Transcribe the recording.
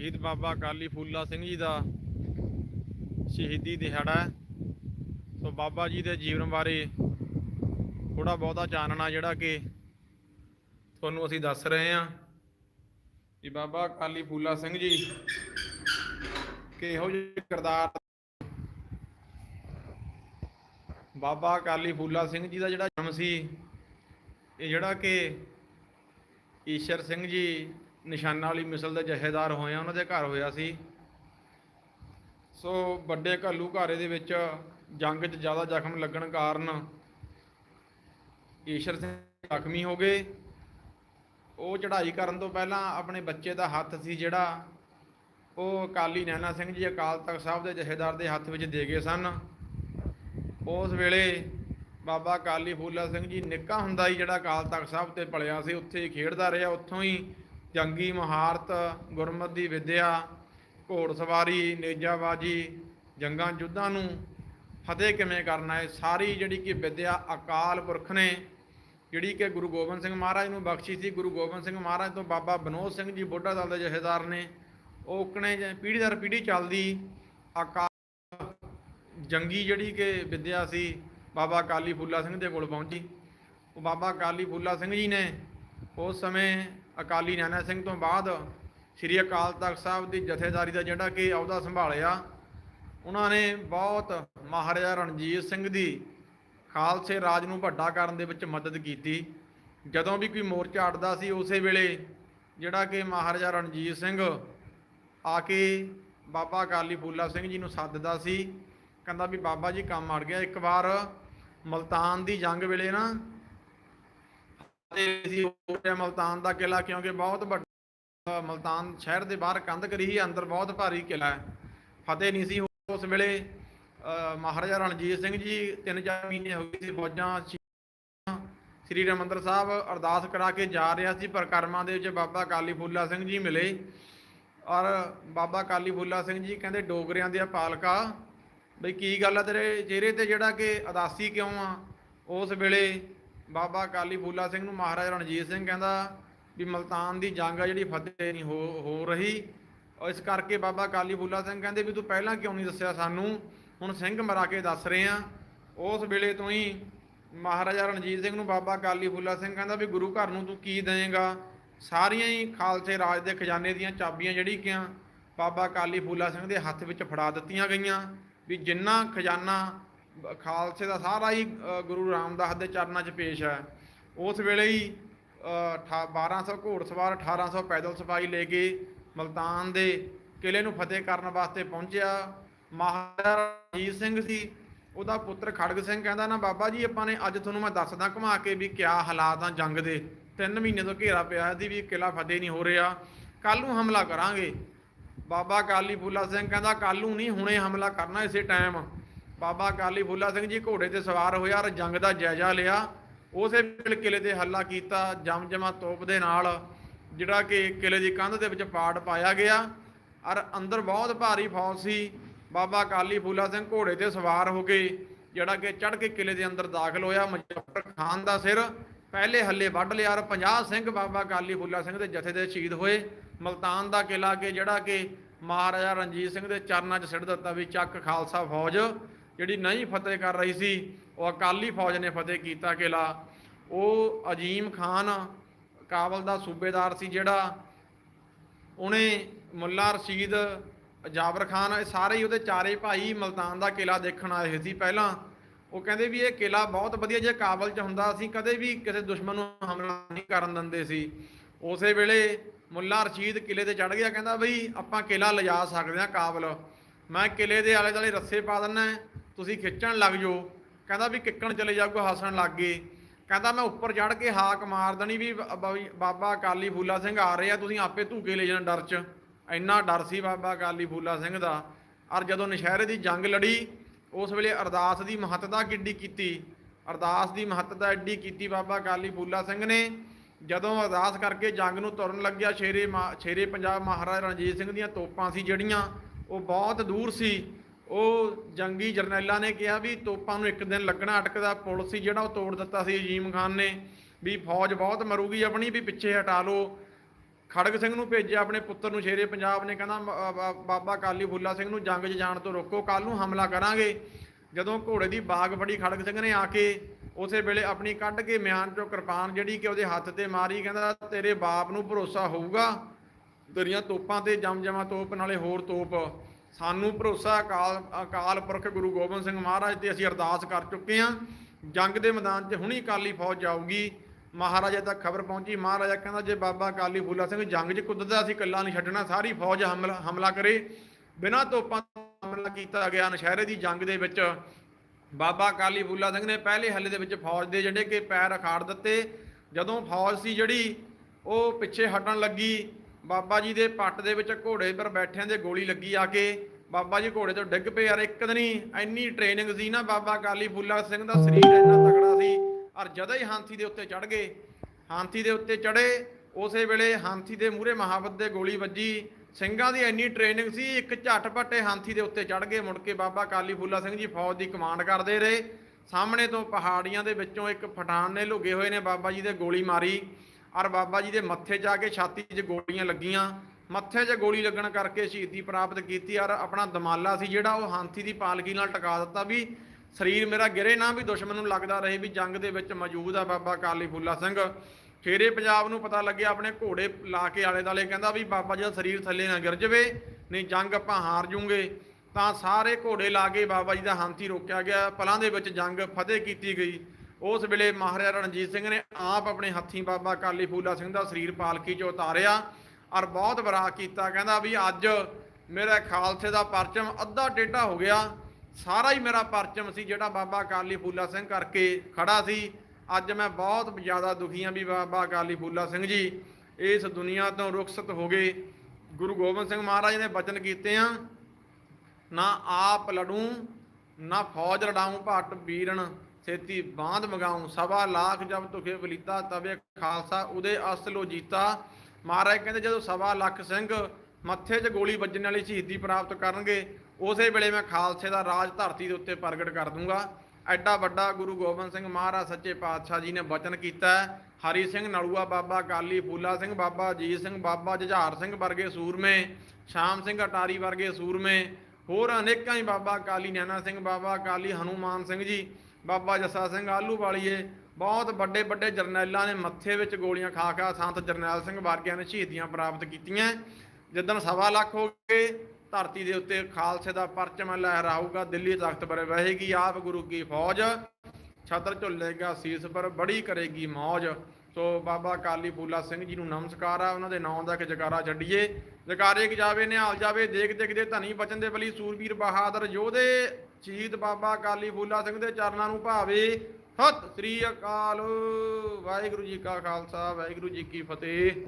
ਸ਼ਹੀਦ ਬਾਬਾ ਕਾਲੀ ਫੂਲਾ ਸਿੰਘ ਜੀ ਦਾ ਸ਼ਹੀਦੀ ਦਿਹਾੜਾ ਸੋ ਬਾਬਾ ਜੀ ਦੇ ਜੀਵਨ ਬਾਰੇ ਥੋੜਾ ਬਹੁਤਾ ਜਾਣਨਾ ਜਿਹੜਾ ਕਿ ਤੁਹਾਨੂੰ ਅਸੀਂ ਦੱਸ ਰਹੇ ਹਾਂ ਕਿ ਬਾਬਾ ਕਾਲੀ ਫੂਲਾ ਸਿੰਘ ਜੀ ਕਿਹੋ ਜਿਹੇ ਕਿਰਦਾਰ ਬਾਬਾ ਕਾਲੀ ਫੂਲਾ ਸਿੰਘ ਜੀ ਦਾ ਜਿਹੜਾ ਜਨਮ ਸੀ, ਇਹ ਜਿਹੜਾ ਕਿ ਈਸ਼ਰ ਸਿੰਘ ਜੀ ਨਿਸ਼ਾਨਾ ਵਾਲੀ ਮਿਸਲ ਦੇ ਜਹੇਦਾਰ ਹੋਏ ਆ, ਉਹਨਾਂ ਦੇ ਘਰ ਹੋਇਆ ਸੀ। ਸੋ ਵੱਡੇ ਘੱਲੂ ਘਾਰੇ ਦੇ ਵਿੱਚ ਜੰਗ 'ਚ ਜ਼ਿਆਦਾ ਜ਼ਖਮ ਲੱਗਣ ਕਾਰਨ ਈਸ਼ਰ ਸਿੰਘ ਜ਼ਖਮੀ ਹੋ ਗਏ। ਉਹ ਚੜ੍ਹਾਈ ਕਰਨ ਤੋਂ ਪਹਿਲਾਂ ਆਪਣੇ ਬੱਚੇ ਦਾ ਹੱਥ ਸੀ ਜਿਹੜਾ ਉਹ ਅਕਾਲੀ ਨੈਣਾ ਸਿੰਘ ਜੀ, ਅਕਾਲ ਤਖਤ ਸਾਹਿਬ ਦੇ ਜਥੇਦਾਰ ਦੇ ਹੱਥ ਵਿੱਚ ਦੇ ਗਏ ਸਨ। ਉਸ ਵੇਲੇ ਬਾਬਾ ਅਕਾਲੀ ਫੂਲਾ ਸਿੰਘ ਜੀ ਨਿੱਕਾ ਹੁੰਦਾ ਹੀ ਜਿਹੜਾ ਅਕਾਲ ਤਖਤ ਸਾਹਿਬ ਤੇ ਪਲਿਆ ਸੀ, ਉੱਥੇ ਹੀ ਖੇਡਦਾ ਰਿਹਾ, ਉੱਥੋਂ ਹੀ ਜੰਗੀ ਮਹਾਰਤ, ਗੁਰਮਤ ਦੀ ਵਿਦਿਆ ਘੋੜਸਵਾਰੀ ਨੇਜਾਬਾਜੀ, ਜੰਗਾਂ ਯੁੱਧਾਂ ਨੂੰ ਫਤਿਹ ਕਿਵੇਂ ਕਰਨਾ ਹੈ? ਸਾਰੀ ਜਿਹੜੀ ਕਿ ਵਿਦਿਆ ਅਕਾਲ ਪੁਰਖ ਨੇ, ਜਿਹੜੀ ਕਿ ਗੁਰੂ ਗੋਬਿੰਦ ਸਿੰਘ ਮਹਾਰਾਜ ਨੂੰ ਬਖਸ਼ੀ ਸੀ, ਗੁਰੂ ਗੋਬਿੰਦ ਸਿੰਘ ਮਹਾਰਾਜ ਤੋਂ ਬਾਬਾ ਬਨੋਦ ਸਿੰਘ ਜੀ ਬੋਡਾ ਦਲ ਦੇ ਜਥੇਦਾਰ ਨੇ, ਉਹ ਉਕਣੇ ਜ- ਪੀੜ੍ਹੀ ਦਰ ਪੀੜ੍ਹੀ ਚੱਲਦੀ, ਅਕਾਲ ਜੰਗੀ ਜਿਹੜੀ ਕਿ ਵਿਦਿਆ ਸੀ, ਬਾਬਾ ਕਾਲੀ ਫੁੱਲਾ ਸਿੰਘ ਦੇ ਕੋਲ ਪਹੁੰਚੀ। ਉਹ ਬਾਬਾ ਕਾਲੀ ਫੁੱਲਾ ਸਿੰਘ ਜੀ ਨੇ ਉਸ ਸਮੇਂ ਅਕਾਲੀ ਨਾਨਾ ਸਿੰਘ ਤੋਂ ਬਾਅਦ ਸ੍ਰੀ ਅਕਾਲ ਤਖਤ ਸਾਹਿਬ ਦੀ ਜਥੇਦਾਰੀ ਦਾ ਜਿਹੜਾ ਕਿ ਅਹੁਦਾ ਸੰਭਾਲਿਆ, ਉਹਨਾਂ ਨੇ ਬਹੁਤ ਮਹਾਰਾਜਾ ਰਣਜੀਤ ਸਿੰਘ ਦੀ ਖਾਲਸੇ ਰਾਜ ਨੂੰ ਵੱਡਾ ਕਰਨ ਦੇ ਵਿੱਚ ਮਦਦ ਕੀਤੀ। ਜਦੋਂ ਵੀ ਕੋਈ ਮੋਰਚਾ ਅੜਦਾ ਸੀ, ਉਸੇ ਵੇਲੇ ਜਿਹੜਾ ਕਿ ਮਹਾਰਾਜਾ ਰਣਜੀਤ ਸਿੰਘ ਆ ਕੇ ਬਾਬਾ ਅਕਾਲੀ ਫੂਲਾ ਸਿੰਘ ਜੀ ਨੂੰ ਸੱਦਦਾ ਸੀ। ਕਹਿੰਦਾ ਵੀ ਬਾਬਾ ਜੀ ਕੰਮ ਅੜ ਗਿਆ। ਇੱਕ ਵਾਰ ਮਲਤਾਨ ਦੀ ਜੰਗ ਵੇਲੇ ਨਾ ਸੀ ਉਹ ਮਲਤਾਨ ਦਾ ਕਿਲਾ, ਕਿਉਂਕਿ ਬਹੁਤ ਵੱਡਾ ਮਲਤਾਨ ਸ਼ਹਿਰ ਦੇ ਬਾਹਰ ਕੰਧ ਕਰੀ ਸੀ ਅੰਦਰ ਬਹੁਤ ਭਾਰੀ ਕਿਲਾ ਹੈ। ਫਤਿਹ ਨਹੀਂ ਸੀ ਉਸ ਵੇਲੇ। ਮਹਾਰਾਜਾ ਰਣਜੀਤ ਸਿੰਘ ਜੀ ਤਿੰਨ ਚਾਰ ਮਹੀਨੇ ਹੋ ਗਏ ਸੀ ਫੌਜਾਂ ਸ੍ਰੀ ਰਮੰਦਰ ਸਾਹਿਬ ਅਰਦਾਸ ਕਰਾ ਕੇ ਜਾ ਰਿਹਾ ਸੀ ਪਰਿਕਰਮਾ ਦੇ ਵਿੱਚ ਬਾਬਾ ਕਾਲੀ ਫੁੱਲਾ ਸਿੰਘ ਜੀ ਮਿਲੇ। ਔਰ ਬਾਬਾ ਕਾਲੀ ਫੁੱਲਾ ਸਿੰਘ ਜੀ ਕਹਿੰਦੇ, ਡੋਗਰਿਆਂ ਦੇ ਪਾਲਕਾ, ਬਈ ਕੀ ਗੱਲ ਆ ਤੇਰੇ ਚਿਹਰੇ ਤੇ ਜਿਹੜਾ ਕਿ ਉਦਾਸੀ ਕਿਉਂ ਆ? ਉਸ ਵੇਲੇ ਬਾਬਾ ਕਾਲੀ ਫੂਲਾ ਸਿੰਘ ਨੂੰ ਮਹਾਰਾਜਾ ਰਣਜੀਤ ਸਿੰਘ ਕਹਿੰਦਾ ਵੀ ਮਲਤਾਨ ਦੀ ਜੰਗ ਆ ਜਿਹੜੀ ਫਤਿਹ ਨਹੀਂ ਹੋ ਰਹੀ। ਔਰ ਇਸ ਕਰਕੇ ਬਾਬਾ ਕਾਲੀ ਫੂਲਾ ਸਿੰਘ ਕਹਿੰਦੇ ਵੀ ਤੂੰ ਪਹਿਲਾਂ ਕਿਉਂ ਨਹੀਂ ਦੱਸਿਆ ਸਾਨੂੰ? ਹੁਣ ਸਿੰਘ ਮਰਾ ਕੇ ਦੱਸ ਰਹੇ ਆ। ਉਸ ਵੇਲੇ ਤੋਂ ਹੀ ਮਹਾਰਾਜਾ ਰਣਜੀਤ ਸਿੰਘ ਨੂੰ ਬਾਬਾ ਕਾਲੀ ਫੂਲਾ ਸਿੰਘ ਕਹਿੰਦਾ ਵੀ ਗੁਰੂ ਘਰ ਨੂੰ ਤੂੰ ਕੀ ਦੇਵੇਂਗਾ? ਸਾਰੀਆਂ ਹੀ ਖਾਲਸੇ ਰਾਜ ਦੇ ਖਜ਼ਾਨੇ ਦੀਆਂ ਚਾਬੀਆਂ ਜਿਹੜੀ ਕਿਆਂ ਬਾਬਾ ਕਾਲੀ ਫੂਲਾ ਸਿੰਘ ਦੇ ਹੱਥ ਵਿੱਚ ਫੜਾ ਦਿੱਤੀਆਂ ਗਈਆਂ। ਵੀ ਜਿੰਨਾ ਖਜ਼ਾਨਾ ਖਾਲਸੇ ਦਾ ਸਾਰਾ ਹੀ ਗੁਰੂ ਰਾਮਦਾਸ ਦੇ ਚਰਨਾਂ 'ਚ ਪੇਸ਼ ਹੈ। ਉਸ ਵੇਲੇ ਹੀ ਅ, ਅਠਾ- 1200 ਘੋੜਸਵਾਰ 1800 ਪੈਦਲ ਸਫ਼ਾਈ ਲੈ ਕੇ ਮਲਤਾਨ ਦੇ ਕਿਲੇ ਨੂੰ ਫਤਿਹ ਕਰਨ ਵਾਸਤੇ ਪਹੁੰਚਿਆ। ਮਹਾਰਾਜਾ ਰਣਜੀਤ ਸਿੰਘ ਸੀ ਉਹਦਾ ਪੁੱਤਰ ਖੜਗ ਸਿੰਘ ਕਹਿੰਦਾ ਨਾ ਬਾਬਾ ਜੀ ਆਪਾਂ ਨੇ ਅੱਜ ਤੁਹਾਨੂੰ ਮੈਂ ਦੱਸਦਾ ਘੁਮਾ ਕੇ ਵੀ ਕਿਆ ਹਾਲਾਤ ਆ ਜੰਗ ਦੇ। ਤਿੰਨ ਮਹੀਨੇ ਤੋਂ ਘੇਰਾ ਪਿਆ ਸੀ ਵੀ ਕਿਲਾ ਫਤਿਹ ਨਹੀਂ ਹੋ ਰਿਹਾ। ਕੱਲ ਨੂੰ ਹਮਲਾ ਕਰਾਂਗੇ। ਬਾਬਾ ਕਾਲੀ ਫੂਲਾ ਸਿੰਘ ਕਹਿੰਦਾ ਕੱਲ ਨੂੰ ਨਹੀਂ ਹੁਣੇ ਹਮਲਾ ਕਰਨਾ ਇਸੇ ਟਾਈਮ ਬਾਬਾ ਕਾਲੀ ਫੁੱਲਾ ਸਿੰਘ ਜੀ ਘੋੜੇ ਤੇ ਸਵਾਰ ਹੋਇਆ ਔਰ ਜੰਗ ਦਾ ਜਾਇਜ਼ਾ ਲਿਆ। ਉਸੇ ਵੇਲੇ ਕਿਲੇ ਤੇ ਹੱਲਾ ਕੀਤਾ ਜਮਜਮਾ ਤੋਪ ਦੇ ਨਾਲ, ਜਿਹੜਾ ਕਿ ਕਿਲੇ ਦੀ ਕੰਧ ਦੇ ਵਿੱਚ ਪਾੜ ਪਾਇਆ ਗਿਆ। ਔਰ ਅੰਦਰ ਬਹੁਤ ਭਾਰੀ ਫੌਜ ਸੀ। ਬਾਬਾ ਕਾਲੀ ਫੂਲਾ ਸਿੰਘ ਘੋੜੇ ਤੇ ਸਵਾਰ ਹੋ ਕੇ, ਜਿਹੜਾ ਕਿ ਚੜ੍ਹ ਕੇ ਕਿਲੇ ਦੇ ਅੰਦਰ ਦਾਖਲ ਹੋਇਆ। ਮੁਜ਼ੱਫਰ ਖਾਨ ਦਾ ਸਿਰ ਪਹਿਲੇ ਹੱਲੇ ਵੱਢ ਲਿਆ ਔਰ 50 ਸਿੰਘ ਬਾਬਾ ਕਾਲੀ ਫੂਲਾ ਸਿੰਘ ਦੇ ਜਥੇ ਦੇ ਸ਼ਹੀਦ ਹੋਏ। ਮਲਤਾਨ ਦਾ ਕਿਲਾ ਕਿ ਜਿਹੜਾ ਕਿ ਮਹਾਰਾਜਾ ਰਣਜੀਤ ਸਿੰਘ ਦੇ ਚਰਨਾਂ 'ਚ ਸਿੱਟ ਦਿੱਤਾ ਵੀ ਚੱਕ ਖਾਲਸਾ ਫੌਜ। ਜਿਹੜੀ ਨਹੀਂ ਫਤਿਹ ਕਰ ਰਹੀ ਸੀ, ਉਹ ਅਕਾਲੀ ਫੌਜ ਨੇ ਫਤਿਹ ਕੀਤਾ ਕਿਲਾ ਉਹ ਅਜੀਮ ਖਾਨ ਕਾਬਲ ਦਾ ਸੂਬੇਦਾਰ ਸੀ ਜਿਹੜਾ ਉਹਨੇ ਮੁੱਲਾ ਰਸ਼ੀਦ, ਜਾਬਰ ਖਾਨ, ਇਹ ਸਾਰੇ ਹੀ ਉਹਦੇ ਚਾਰੇ ਭਾਈ ਮਲਤਾਨ ਦਾ ਕਿਲਾ ਦੇਖਣ ਆਏ ਸੀ ਪਹਿਲਾਂ। ਉਹ ਕਹਿੰਦੇ ਵੀ ਇਹ ਕਿਲਾ ਬਹੁਤ ਵਧੀਆ ਜੇ ਕਾਬਲ 'ਚ ਹੁੰਦਾ ਸੀ ਕਦੇ ਵੀ ਕਿਸੇ ਦੁਸ਼ਮਣ ਨੂੰ ਹਮਲਾ ਨਹੀਂ ਕਰਨ ਦਿੰਦੇ ਸੀ। ਉਸੇ ਵੇਲੇ ਮੁੱਲਾ ਰਸ਼ੀਦ ਕਿਲੇ ਤੇ ਚੜ ਗਿਆ, ਕਹਿੰਦਾ ਬਈ ਆਪਾਂ ਕਿਲਾ ਲਿਜਾ ਸਕਦੇ ਹਾਂ ਕਾਬਲ। ਮੈਂ ਕਿਲੇ ਦੇ ਆਲੇ ਦੁਆਲੇ ਰੱਸੇ ਪਾ ਦਿੰਨਾ ਤੁਸੀਂ ਖਿੱਚਣ ਲੱਗ ਜਾਓ। ਕਹਿੰਦਾ ਵੀ ਕਿੱਕਣ ਚਲੇ ਜਾਊਗਾ, ਹੱਸਣ ਲੱਗ ਗਏ। ਕਹਿੰਦਾ ਮੈਂ ਉੱਪਰ ਚੜ ਕੇ ਹਾਕ ਮਾਰ ਦੇਣੀ ਵੀ ਬਾਬਾ ਅਕਾਲੀ ਫੂਲਾ ਸਿੰਘ ਆ ਰਹੇ ਆ ਤੁਸੀਂ ਆਪੇ ਧੂਕੇ ਲੈ ਜਾਣਾ ਡਰ 'ਚ। ਇੰਨਾ ਡਰ ਸੀ ਬਾਬਾ ਕਾਲੀ ਫੂਲਾ ਸਿੰਘ ਦਾ। ਔਰ ਜਦੋਂ ਨਸ਼ਹਿਰੇ ਦੀ ਜੰਗ ਲੜੀ, ਉਸ ਵੇਲੇ ਅਰਦਾਸ ਦੀ ਮਹੱਤਤਾ ਕਿੱਡੀ ਕੀਤੀ। ਅਰਦਾਸ ਦੀ ਮਹੱਤਤਾ ਐਡੀ ਕੀਤੀ ਬਾਬਾ ਕਾਲੀ ਫੂਲਾ ਸਿੰਘ ਨੇ। ਜਦੋਂ ਅਰਦਾਸ ਕਰਕੇ ਜੰਗ ਨੂੰ ਤੁਰਨ ਲੱਗਿਆ, ਸ਼ੇਰੇ ਮਾ- ਸ਼ੇਰੇ ਪੰਜਾਬ ਮਹਾਰਾਜਾ ਰਣਜੀਤ ਸਿੰਘ ਦੀਆਂ ਤੋਪਾਂ ਸੀ ਜਿਹੜੀਆਂ, ਉਹ ਬਹੁਤ ਦੂਰ ਸੀ। ਉਹ ਜੰਗੀ ਜਰਨੈਲਾਂ ਨੇ ਕਿਹਾ ਵੀ ਤੋਪਾਂ ਨੂੰ ਇੱਕ ਦਿਨ ਲੱਗਣਾ ਅਟਕਦਾ। ਪੁਲ ਸੀ ਜਿਹੜਾ ਉਹ ਤੋੜ ਦਿੱਤਾ ਸੀ ਅਜੀਮ ਖਾਨ ਨੇ ਵੀ ਫੌਜ ਬਹੁਤ ਮਰੂਗੀ ਆਪਣੀ, ਵੀ ਪਿੱਛੇ ਹਟਾ ਲਓ। ਖੜਗ ਸਿੰਘ ਨੂੰ ਭੇਜਿਆ ਆਪਣੇ ਪੁੱਤਰ ਨੂੰ ਸ਼ੇਰੇ ਪੰਜਾਬ ਨੇ, ਕਹਿੰਦਾ ਬਾਬਾ ਕਾਲੀ ਫੁੱਲਾ ਸਿੰਘ ਨੂੰ ਜੰਗ 'ਚ ਜਾਣ ਤੋਂ ਰੋਕੋ ਕੱਲ ਨੂੰ ਹਮਲਾ ਕਰਾਂਗੇ। ਜਦੋਂ ਘੋੜੇ ਦੀ ਬਾਗ ਫੜੀ, ਖੜਗ ਸਿੰਘ ਨੇ ਆ ਕੇ ਉਸੇ ਵੇਲੇ ਆਪਣੀ ਕੱਢ ਕੇ ਮਿਆਨ ਚੋਂ ਕਿਰਪਾਨ ਜਿਹੜੀ ਕਿ ਉਹਦੇ ਹੱਥ ਤੇ ਮਾਰੀ, ਕਹਿੰਦਾ, ਤੇਰੇ ਬਾਪ ਨੂੰ ਭਰੋਸਾ ਹੋਊਗਾ, ਤੇਰੀਆਂ ਤੋਪਾਂ ਤੇ ਜਮ ਜਮਜਮਾ ਤੋਪ, ਨਾਲੇ ਹੋਰ ਤੋਪ। ਸਾਨੂੰ ਭਰੋਸਾ ਅਕਾਲ ਅਕਾਲ ਪੁਰਖ ਗੁਰੂ ਗੋਬਿੰਦ ਸਿੰਘ ਮਹਾਰਾਜ ਤੇ ਅਸੀਂ ਅਰਦਾਸ ਕਰ ਚੁੱਕੇ ਹਾਂ। ਜੰਗ ਦੇ ਮੈਦਾਨ 'ਚ ਹੁਣੀ ਅਕਾਲੀ ਫੌਜ ਜਾਊਗੀ। ਮਹਾਰਾਜਾ ਤੱਕ ਖਬਰ ਪਹੁੰਚੀ। ਮਹਾਰਾਜਾ ਕਹਿੰਦਾ, ਜੇ ਬਾਬਾ ਕਾਲੀ ਫੂਲਾ ਸਿੰਘ ਜੰਗ 'ਚ ਕੁੱਦਦਾ, ਅਸੀਂ ਇਕੱਲਾ ਨਹੀਂ ਛੱਡਣਾ। ਸਾਰੀ ਫੌਜ ਹਮਲਾ ਹਮਲਾ ਕਰੇ। ਬਿਨਾਂ ਤੋਪਾਂ ਤੋਂ ਹਮਲਾ ਕੀਤਾ ਗਿਆ ਨਸ਼ਹਿਰੇ ਦੀ ਜੰਗ ਦੇ ਵਿੱਚ। ਬਾਬਾ ਅਕਾਲੀ ਫੂਲਾ ਸਿੰਘ ਨੇ ਪਹਿਲੇ ਹੱਲੇ ਦੇ ਵਿੱਚ ਫੌਜ ਦੇ ਜਿਹੜੇ ਕਿ ਪੈਰ ਅਖਾੜ ਦਿੱਤੇ। ਜਦੋਂ ਫੌਜ ਸੀ ਜਿਹੜੀ, ਉਹ ਪਿੱਛੇ ਹਟਣ ਲੱਗੀ। ਬਾਬਾ ਜੀ ਦੇ ਪੱਟ ਦੇ ਵਿੱਚ ਘੋੜੇ ਪਰ ਬੈਠਿਆਂ ਦੇ ਗੋਲੀ ਲੱਗੀ ਆ ਕੇ ਬਾਬਾ ਜੀ ਘੋੜੇ ਤੋਂ ਡਿੱਗ ਪਏ ਯਾਰ ਇੱਕ ਦਿਨ ਹੀ, ਇੰਨੀ ਟ੍ਰੇਨਿੰਗ ਸੀ ਨਾ ਬਾਬਾ ਕਾਲੀ ਫੂਲਾ ਸਿੰਘ ਦਾ ਸਰੀਰ ਇੰਨਾ ਤਕੜਾ ਸੀ, ਔਰ ਜਦੋਂ ਹੀ ਹਾਂਥੀ ਦੇ ਉੱਤੇ ਚੜ ਗਏ, ਹਾਂਥੀ ਦੇ ਉੱਤੇ ਚੜੇ ਉਸੇ ਵੇਲੇ ਹਾਂਥੀ ਦੇ ਮੂਹਰੇ ਮਹਾਬਤ ਦੇ ਗੋਲੀ ਵੱਜੀ, ਸਿੰਘਾਂ ਦੀ ਇੰਨੀ ਟ੍ਰੇਨਿੰਗ ਸੀ, ਇੱਕ ਝਟਪਟੇ ਹਾਂਥੀ ਦੇ ਉੱਤੇ ਚੜ ਗਏ, ਮੁੜ ਕੇ ਬਾਬਾ ਕਾਲੀ ਫੂਲਾ ਸਿੰਘ ਜੀ ਫੌਜ ਦੀ ਕਮਾਂਡ ਕਰਦੇ ਰਹੇ, ਸਾਹਮਣੇ ਤੋਂ ਪਹਾੜੀਆਂ ਦੇ ਵਿੱਚੋਂ ਇੱਕ ਪਠਾਨ ਨੇ ਲੁਕੇ ਹੋਏ ਨੇ, ਬਾਬਾ ਜੀ ਦੇ ਗੋਲੀ ਮਾਰੀ ਔਰ ਬਾਬਾ ਜੀ ਦੇ ਮੱਥੇ ਜਾ ਕੇ ਛਾਤੀ 'ਚ ਗੋਲੀਆਂ ਲੱਗੀਆਂ। ਮੱਥੇ 'ਚ ਗੋਲੀ ਲੱਗਣ ਕਰਕੇ ਸ਼ਹੀਦੀ ਪ੍ਰਾਪਤ ਕੀਤੀ ਔਰ ਆਪਣਾ ਦਮਾਲਾ ਸੀ ਜਿਹੜਾ ਉਹ ਹਾਥੀ ਦੀ ਪਾਲਕੀ ਨਾਲ ਟਿਕਾ ਦਿੱਤਾ ਵੀ ਸਰੀਰ ਮੇਰਾ ਗਿਰੇ ਨਾ, ਵੀ ਦੁਸ਼ਮਣ ਨੂੰ ਲੱਗਦਾ ਰਹੇ ਵੀ ਜੰਗ ਦੇ ਵਿੱਚ ਮੌਜੂਦ ਆ ਬਾਬਾ ਕਾਲੀ ਫੂਲਾ ਸਿੰਘ। ਖੇਰੇ ਪੰਜਾਬ ਨੂੰ ਪਤਾ ਲੱਗਿਆ, ਆਪਣੇ ਘੋੜੇ ਲਾ ਕੇ ਆਲੇ ਦਾਲੇ ਕਹਿੰਦਾ ਵੀ ਬਾਬਾ ਜੀ ਦਾ ਸਰੀਰ ਥੱਲੇ ਨਾ ਗਿਰ ਜਵੇ, ਨਹੀਂ ਜੰਗ ਆਪਾਂ ਹਾਰ ਜੂਗੇ। ਤਾਂ ਸਾਰੇ ਘੋੜੇ ਲਾ ਕੇ ਬਾਬਾ ਜੀ ਦਾ ਹਾਥੀ ਰੋਕਿਆ ਗਿਆ। ਪਲਾਂ ਦੇ ਵਿੱਚ ਜੰਗ ਫਤਿਹ ਕੀਤੀ ਗਈ। ਉਸ ਵੇਲੇ ਮਹਾਰਾਜਾ ਰਣਜੀਤ ਸਿੰਘ ਨੇ ਆਪ ਆਪਣੇ ਹੱਥੀਂ ਬਾਬਾ ਕਾਲੀ ਫੂਲਾ ਸਿੰਘ ਦਾ ਸਰੀਰ ਪਾਲਕੀ 'ਚ ਉਤਾਰਿਆ ਔਰ ਬਹੁਤ ਬਰਾਕ ਕੀਤਾ। ਕਹਿੰਦਾ ਵੀ ਅੱਜ ਮੇਰਾ ਖਾਲਸੇ ਦਾ ਪਰਚਮ ਅੱਧਾ ਟੇਢਾ ਹੋ ਗਿਆ। ਸਾਰਾ ਹੀ ਮੇਰਾ ਪਰਚਮ ਸੀ ਜਿਹੜਾ ਬਾਬਾ ਕਾਲੀ ਫੂਲਾ ਸਿੰਘ ਕਰਕੇ ਖੜਾ ਸੀ। ਅੱਜ ਮੈਂ ਬਹੁਤ ਜ਼ਿਆਦਾ ਦੁਖੀ ਹਾਂ ਵੀ ਬਾਬਾ ਕਾਲੀ ਫੂਲਾ ਸਿੰਘ ਜੀ, ਇਸ ਦੁਨੀਆ ਤੋਂ ਰੁਖਸਤ ਹੋ ਗਏ। ਗੁਰੂ ਗੋਬਿੰਦ ਸਿੰਘ ਮਹਾਰਾਜ ਨੇ ਬਚਨ ਕੀਤੇ ਆ, ਨਾ ਆਪ ਲੜੂ, ਨਾ ਫੌਜ ਲੜਾਉਂ ਭੱਟ ਵੀਰਨ ਛੇਤੀ ਬਾਂਧ ਮਗਾਉਂ, ਸਵਾ ਲਾਖ ਜਬ ਤੁਖੇ ਬਲੀਤਾ, ਤਵੇ ਖਾਲਸਾ ਉਹਦੇ ਅਸਲੋ ਜੀਤਾ। ਮਹਾਰਾਜ ਕਹਿੰਦੇ, ਜਦੋਂ ਸਵਾ ਲੱਖ ਸਿੰਘ ਮੱਥੇ 'ਚ ਗੋਲੀ ਵੱਜਣ ਵਾਲੀ ਸ਼ਹੀਦੀ ਪ੍ਰਾਪਤ ਕਰਨਗੇ, ਉਸੇ ਵੇਲੇ ਮੈਂ ਖਾਲਸੇ ਦਾ ਰਾਜ ਧਰਤੀ ਦੇ ਉੱਤੇ ਪ੍ਰਗਟ ਕਰ ਦੂੰਗਾ। ਐਡਾ ਵੱਡਾ ਗੁਰੂ ਗੋਬਿੰਦ ਸਿੰਘ ਮਹਾਰਾਜ ਸੱਚੇ ਪਾਤਸ਼ਾਹ ਜੀ ਨੇ ਬਚਨ ਕੀਤਾ ਹਰੀ ਸਿੰਘ ਨਲੂਆ ਬਾਬਾ, ਕਾਲੀ ਫੂਲਾ ਸਿੰਘ ਬਾਬਾ ਅਜੀਤ ਸਿੰਘ ਬਾਬਾ, ਜੁਝਾਰ ਸਿੰਘ ਵਰਗੇ ਸੂਰਮੇ, ਸ਼ਾਮ ਸਿੰਘ ਅਟਾਰੀ ਵਰਗੇ ਸੂਰਮੇ, ਹੋਰ ਅਨੇਕਾਂ ਹੀ ਬਾਬਾ, ਕਾਲੀ ਨੈਣਾ ਸਿੰਘ ਬਾਬਾ, ਕਾਲੀ ਹਨੂਮਾਨ ਸਿੰਘ ਜੀ। ਬਾਬਾ ਜੱਸਾ ਸਿੰਘ ਆਲੂ ਵਾਲੀਏ, ਬਹੁਤ ਵੱਡੇ ਵੱਡੇ ਜਰਨੈਲਾਂ ਨੇ ਮੱਥੇ ਵਿੱਚ ਗੋਲੀਆਂ ਖਾ ਖਾ ਸੰਤ ਜਰਨੈਲ ਸਿੰਘ ਵਰਗਿਆਂ ਨੇ ਸ਼ਹੀਦੀਆਂ ਪ੍ਰਾਪਤ ਕੀਤੀਆਂ। ਜਿੱਦਣ ਸਵਾ ਲੱਖ ਹੋ ਗਏ, ਧਰਤੀ ਦੇ ਉੱਤੇ ਖਾਲਸੇ ਦਾ ਪਰਚਮ ਲਹਿਰਾਊਗਾ, ਦਿੱਲੀ ਤਖਤ ਪਰ ਵਹੇਗੀ ਆਪ ਗੁਰੂ ਕੀ ਫੌਜ। ਛਤਰ ਝੁੱਲੇਗਾ ਸੀਸ ਪਰ ਬੜੀ ਕਰੇਗੀ ਮੌਜ। ਸੋ ਬਾਬਾ ਕਾਲੀ ਫੂਲਾ ਸਿੰਘ ਜੀ ਨੂੰ ਨਮਸਕਾਰ ਆ, ਉਹਨਾਂ ਦੇ ਨਾਮ ਦਾ ਇੱਕ ਜਕਾਰਾ ਛੱਡੀਏ। ਜਕਾਰੇ ਕਿ ਜਾਵੇ, ਨਿਹਾਲ ਜਾਵੇ, ਦੇਖ ਦੇਖਦੇ ਧਨੀ ਬਚਨ ਦੇ ਬਲੀ ਸੂਰਬੀਰ ਬਹਾਦਰ ਯੋਧੇ ਸ਼ਹੀਦ ਬਾਬਾ ਕਾਲੀ ਫੂਲਾ ਸਿੰਘ ਦੇ ਚਰਨਾਂ ਨੂੰ ਭਾਵੇ। ਸਤਿ ਸ੍ਰੀ ਅਕਾਲ, ਵਾਹਿਗੁਰੂ ਜੀ ਕਾ ਖਾਲਸਾ, ਵਾਹਿਗੁਰੂ ਜੀ ਕੀ ਫਤਿਹ।